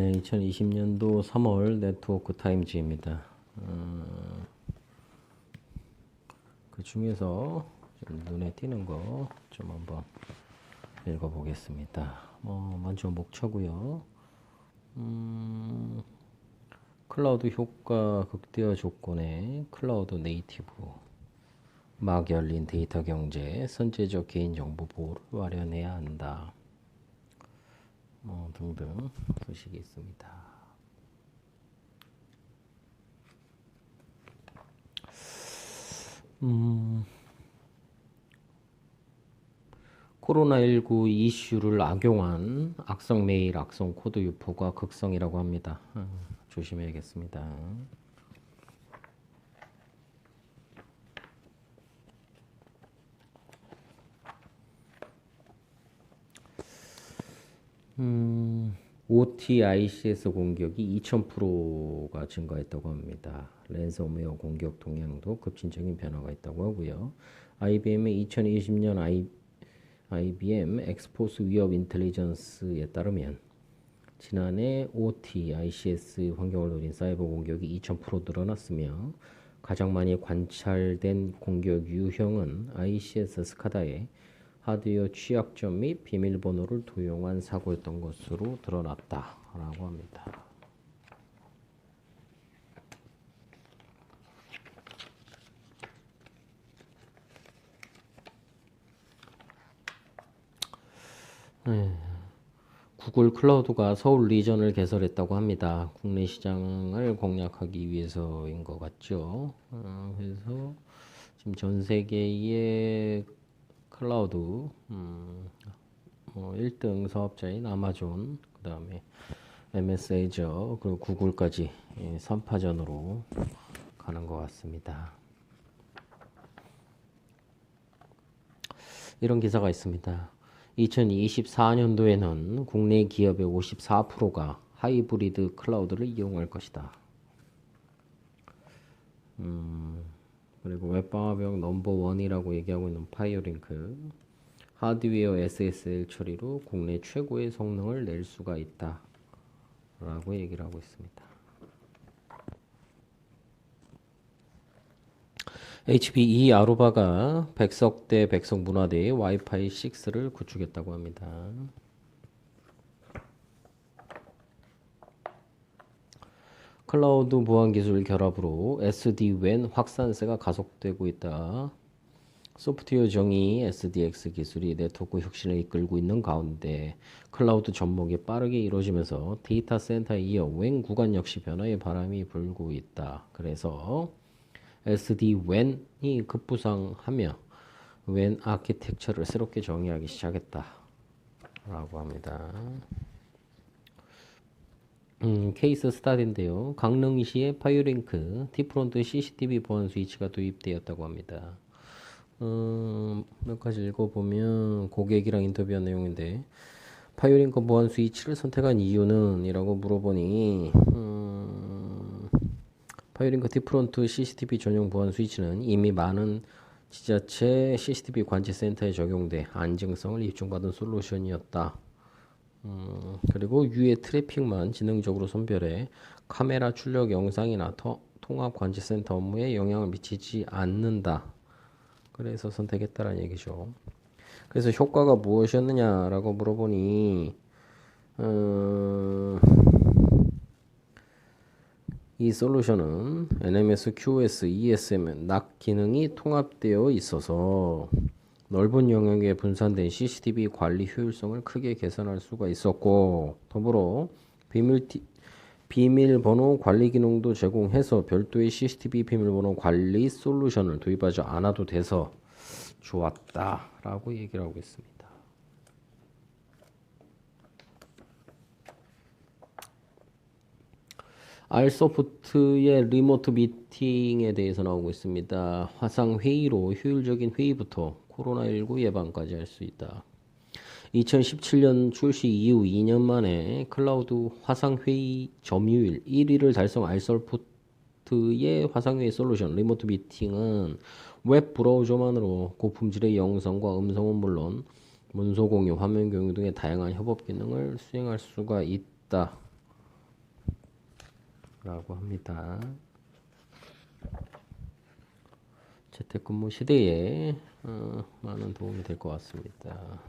네, 2020년도 3월 네트워크 타임즈입니다. 음, 그 중에서 좀 눈에 띄는 거 좀 한번 읽어보겠습니다. 뭐 먼저 목차고요. 음, 클라우드 효과 극대화 조건에 클라우드 네이티브 막 열린 데이터 경제, 선제적 개인정보 보호를 마련해야 한다. 뭐 등등 소식이 있습니다. 음, 코로나19 이슈를 악용한 악성 메일, 악성 코드 유포가 극성이라고 합니다. 음, 조심해야겠습니다. 음, OT ICS 공격이 2000%가 증가했다고 합니다. 랜섬웨어 공격 동향도 급진적인 변화가 있다고 하고요. IBM의 2020년 I, IBM 엑스포스 위협 인텔리전스에 따르면 지난해 OT ICS 환경을 노린 사이버 공격이 2000% 늘어났으며 가장 많이 관찰된 공격 유형은 ICS 스카다의 하드웨어 취약점 및 비밀번호를 도용한 사고였던 것으로 드러났다라고 합니다. 네. 구글 클라우드가 서울 리전을 개설했다고 합니다. 국내 시장을 공략하기 위해서인 것 같죠. 어, 그래서 지금 전 세계의 클라우드 음, 뭐 1등 사업자인 아마존 그 다음에 MS 애저 그리고 구글까지 예, 3파전으로 가는 것 같습니다. 이런 기사가 있습니다. 2024년도에는 국내 기업의 54%가 하이브리드 클라우드를 이용할 것이다. 음, 그리고 웹방화벽 넘버 원이라고 얘기하고 있는 파이어링크. 하드웨어 SSL 처리로 국내 최고의 성능을 낼 수가 있다 라고 얘기를 하고 있습니다. HPE 아루바가 백석대 백석문화대에 와이파이 6를 구축했다고 합니다 클라우드 보안 기술 결합으로 SD-WAN 확산세가 가속되고 있다. 소프트웨어 정의 SDX 기술이 네트워크 혁신을 이끌고 있는 가운데 클라우드 접목이 빠르게 이루어지면서 데이터 센터 이어 웬 구간 역시 변화의 바람이 불고 있다. 그래서 SD-WAN이 급부상하며 웬 아키텍처를 새롭게 정의하기 시작했다. 라고 합니다. 음, 케이스 스타디인데요. 강릉시의 파이어링크 티프론트 CCTV 보안 스위치가 도입되었다고 합니다. 음, 몇 가지 읽어보면 고객이랑 인터뷰한 내용인데 파이어링크 보안 스위치를 선택한 이유는? 이라고 물어보니 음, 파이어링크 티프론트 CCTV 전용 보안 스위치는 이미 많은 지자체 CCTV 관제 센터에 적용돼 안정성을 입증받은 솔루션이었다. 음, 그리고 유해 트래픽만 지능적으로 선별해 카메라 출력 영상이나 터, 통합 관제 센터 업무에 영향을 미치지 않는다. 그래서 선택했다라는 얘기죠. 그래서 효과가 무엇이었느냐라고 물어보니 어, 이 솔루션은 NMS, QoS, ESM, NAC 기능이 통합되어 있어서 넓은 영역에 분산된 CCTV 관리 효율성을 크게 개선할 수가 있었고 더불어 비밀 비밀번호 관리 기능도 제공해서 별도의 CCTV 비밀번호 관리 솔루션을 도입하지 않아도 돼서 좋았다라고 얘기를 하고 있습니다. 알소프트의 리모트 미팅에 대해서 나오고 있습니다. 화상 회의로 효율적인 회의부터 코로나19 예방까지 할 수 있다. 2017년 출시 이후 2년 만에 클라우드 화상회의 점유율 1위를 달성 알솔프트의 화상회의 솔루션 리모트 미팅은 웹 브라우저만으로 고품질의 영상과 음성은 물론 문서 공유, 화면 공유 등의 다양한 협업 기능을 수행할 수가 있다. 라고 합니다. 재택근무 시대에 어, 많은 도움이 될 것 같습니다.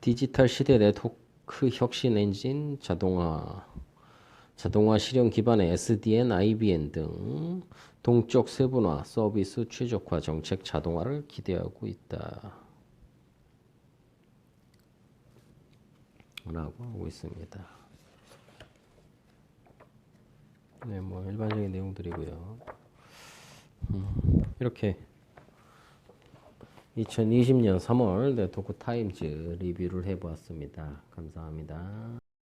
디지털 시대 네트워크 혁신 엔진 자동화 자동화 실현 기반의 SDN, IBN 등 동적 세분화 서비스 최적화 정책 자동화를 기대하고 있다. 라고 하고 있습니다. 네, 뭐 일반적인 내용들이고요. 음, 이렇게 2020년 3월 네트워크 타임즈 리뷰를 해보았습니다. 감사합니다.